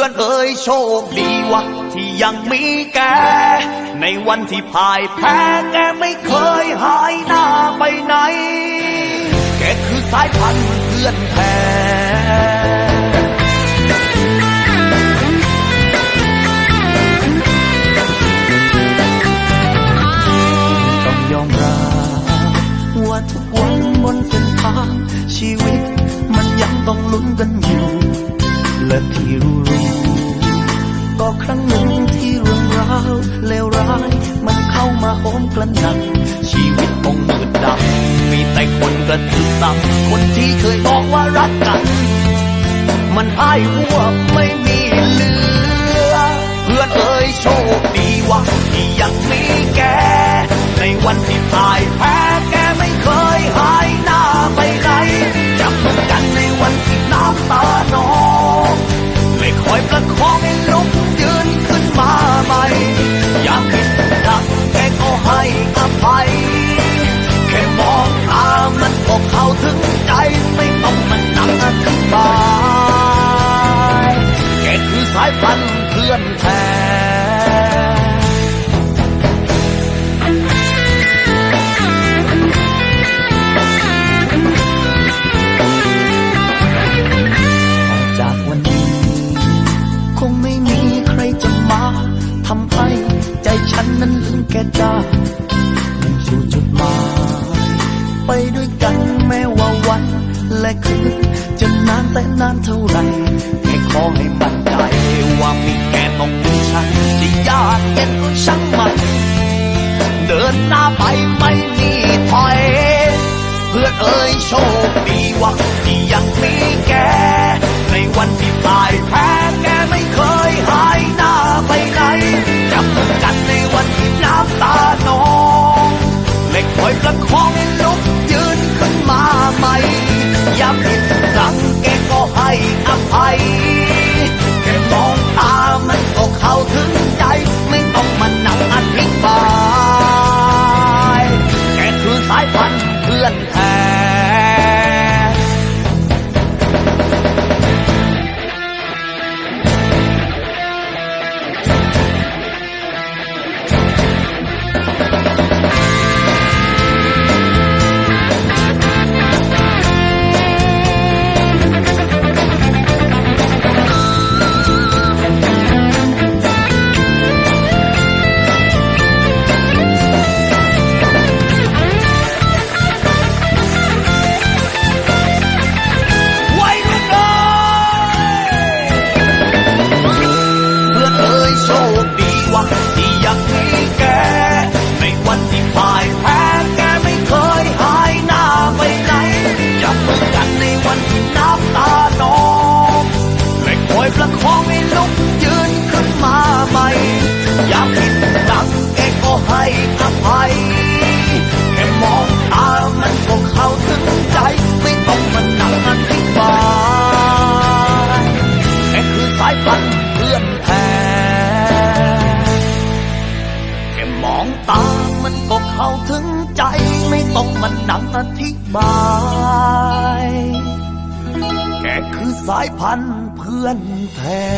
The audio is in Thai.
พื่อนเอ่ยโชคดีวะที่ยังมีแก ในวันที่พ่ายแพ้แกไม่เคยหายหน้าไปไหน แกคือสายพันธุ์เพื่อนแท้ต้องยอมรับว่าทุกวันบนเส้นทางชีวิต มันยังต้องลุ้นกันอยู่และที่ ก็ครั้งหนึ่งที่เรื่องราวเลวร้ายมันเข้ามาโหมกระหน่ำชีวิตคงมืดดำมีแต่คนกระทึกซ้ำคนที่เคยบอกว่ารักกัน มันพ่ายหัวไม่มีเหลือ เพื่อนเอ่ยโชคดีว่าที่ยังมีแก นแท้จากวันนี้ คงไม่มีใครจะมาทำให้ใจฉันนั้นถึงแก่ได้มุ่งสู่จุดหมายไปด้วยกันแม้ว และคืนจะนานแต่นานเท่าไหร่แค่ขอให้มั่นใจว่ามีแกต้องมีฉันจะยากเย็นก็ช่างมันเดินหน้าไปไม่มีถอย เพื่อนเอ่ยโชคดีว่า อนแพ้แค่มองตามันก็เข้าถึงใจ ไม่ต้องมันั่งอธิบายแกคือสายพันธุ์เพื่อนแท้